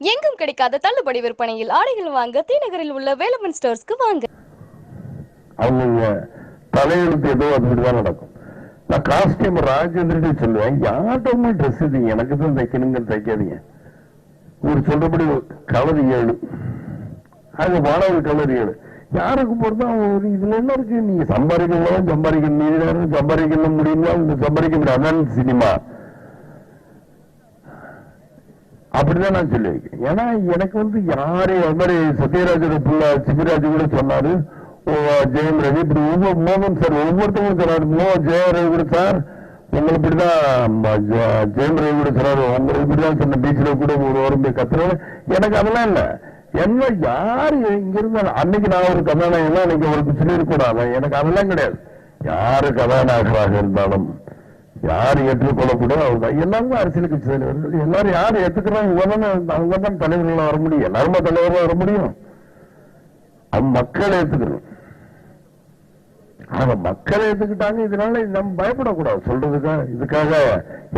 எங்கும் கிடைக்காத தள்ளுபடி விற்பனையில் ஆடைகள் வாங்க தீநகரில் உள்ள வேலமன் ஸ்டோர்ஸ்க்கு வாங்க. அவங்க தலையெழுத்து ஏதோ அதுபடிதான் நடக்கும். நான் காஸ்டியூம் ராஜேந்திரன் சொல்லுவேன் யார்கிட்டவுமே ட்ரெஸ் இது எனக்கு தான் தைக்கணுங்க தைக்காதீங்க. ஒரு சொல்றபடி கலர் ஏழு. அது மாணவர் கலர் ஏழு. யாருக்கு பொறுத்தா ஒரு இதுல என்ன இருக்கு? நீங்க சம்பாதிக்கலாம் சம்பாதிக்கணும் நீ நேரம் சம்பாதிக்கணும் முடியுமா இந்த சம்பாதிக்க முடியாது. அதான் சினிமா. அப்படிதான் நான் சொல்லியிருக்கேன் ஏன்னா எனக்கு வந்து யாரு அது மாதிரி சத்யராஜோட பிள்ளை சிவராஜ் கூட சொன்னாரு. ஓ, ஜெயம் ரவி இப்படி ஒவ்வொரு மோகன் சார் ஒவ்வொருத்தவங்களும் சொன்னாரு மோ ஜெய ரவி கூட சார் உங்களை இப்படிதான் ஜெயம் ரவி கூட சொன்னாரு உங்களை இப்படிதான் சொன்ன பீச்ல கூட ஒரு வாரம் போய் கத்துறேன் எனக்கு அதெல்லாம் இல்லை. என்ன யாரு இங்க இருந்தாலும் அன்னைக்கு நான் ஒரு கதாநாயகன் அன்னைக்கு அவருக்கு சொல்லியிருக்கூடாது எனக்கு அதெல்லாம் கிடையாது. யாரு கதாநாயகராக இருந்தாலும். யார் ஏற்றுக்கொள்ளக்கூடாது அவங்க எல்லாருமே அரசியல் கட்சி தலைவர்கள். எல்லாரும் யார் ஏற்றுக்கிறாங்க இவங்க அவங்க தான் தலைவர்களாக வர முடியும். எல்லாருமே தலைவர்களாக வர முடியும். அது மக்கள் ஏற்றுக்கணும் ஆனா மக்கள் ஏத்துக்கிட்டாங்க இதனால நம்ம பயப்படக்கூடாது. சொல்றதுக்காக இதுக்காக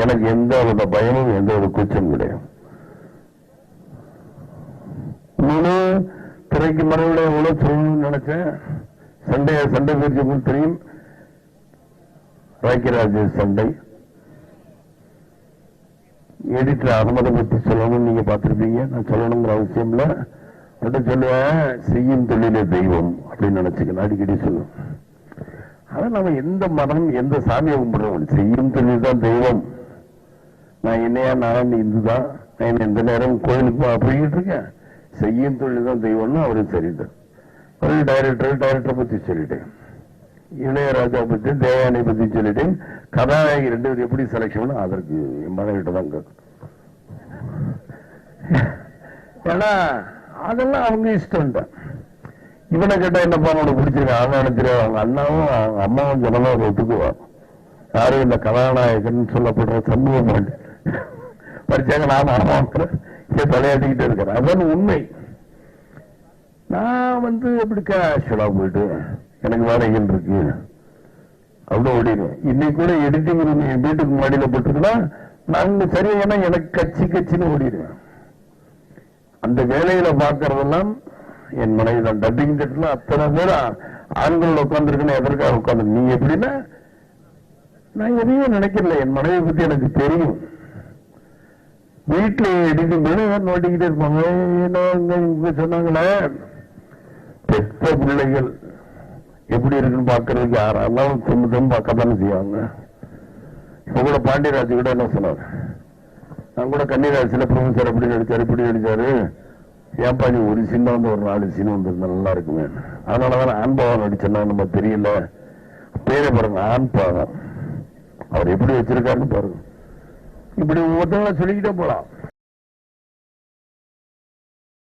எனக்கு எந்த வித பயமும் எந்த ஒரு கூச்சம் கிடையாது. முழு திரைக்கு மறைவுல எவ்வளவு சொல்லணும்னு நினைச்சேன். சண்டை சண்டை பயிற்சி தெரியும். ராக்கிராஜ் சண்டை. எடிட்டர் அகமதை பற்றி சொல்லணும்னு நீங்க பார்த்துருப்பீங்க. நான் சொல்லணுங்கிற அவசியம் இல்ல. மட்டும் சொல்லுவேன் செய்யும் தொழிலே தெய்வம் அப்படின்னு நினைச்சுக்கணும் அடிக்கடி சொல்லுவேன். ஆனால் நம்ம எந்த மதம் எந்த சாமியை கும்பிடுறோம்? செய்யும் தொழில் தான் தெய்வம். நான் என்னையா நான் இந்து தான் நான் எந்த நேரம் கோயிலுக்கு போ- போய்கிட்டு இருக்கேன்? செய்யும் தொழில் தான் தெய்வம்னு அவரு சரிதான் டைரக்டர் டைரக்டர் பத்தி சொல்லிட்டேன். இளையராஜா பத்தி தேவானை பத்தி சொல்லிட்டேன். கதாநாயகி ரெண்டு பேரும் எப்படி செலக்ஷன் அதற்கு என் மகன்கிட்ட தான் ஏன்னா அதெல்லாம் அவங்க இஷ்டம் தான். இவனை கேட்டா என்னப்பா உனக்கு பிடிச்சிருக்கு? அவன் நினைச்சிரு அவங்க அண்ணாவும் அவங்க அம்மாவும் சொன்னாலும் அவர் ஒத்துக்குவான். யாரும் இந்த கதாநாயகன் சொல்லப்படுற சமூக மாட்டேன் படிச்சாங்க நான் அம்மாவுக்கு தலையாட்டிக்கிட்டு இருக்கிறேன். அதான் உண்மை. நான் வந்து எப்படி கேஷுவலா போயிட்டு எனக்கு வேலைகள் இருக்கு. அவ்வளவு ஓடிடுவேன் இன்னைக்கு கூட எடிட்டிங் ரூம் என் வீட்டுக்கு மாடியில் போட்டுருக்குன்னா நாங்க சரியா எனக்கு கட்சி கட்சின்னு ஓடிடுவேன் அந்த வேலையில பாக்குறதெல்லாம் என் மனைவி தான். டப்பிங் செட்ல அத்தனை பேர் ஆண்கள் உட்காந்துருக்குன்னு எதற்காக உட்காந்து நீ எப்படின்னா நான் எதையும் நினைக்கல. என் மனைவி பத்தி எனக்கு தெரியும். வீட்டுல எடிட்டிங் பண்ணி நோட்டிக்கிட்டே இருப்பாங்க. ஏன்னா சொன்னாங்களே? பெத்த பிள்ளைகள். எப்படி இருக்குன்னு பாக்குறதுக்கு யாராலும் திரும்ப திரும்ப பார்க்க தானே செய்வாங்க? இப்ப கூட பாண்டியராஜ் கூட என்ன சொன்னார்? நான் கூட கன்னிராசில ப்ரொஃபஸர் அப்படி நடிச்சாரு இப்படி நடிச்சாரு. ஏன்பா நீ ஒரு சீன் வந்து ஒரு நாலு சீன் வந்திருந்தா நல்லா இருக்குமே? அதனால தான் பாவம் நடிச்சேன்னா நம்ம தெரியல. பேரை பாருங்க ஆண் அவர் எப்படி வச்சிருக்காருன்னு பாருங்க. இப்படி ஒவ்வொருத்தவங்க சொல்லிக்கிட்டே போலாம்.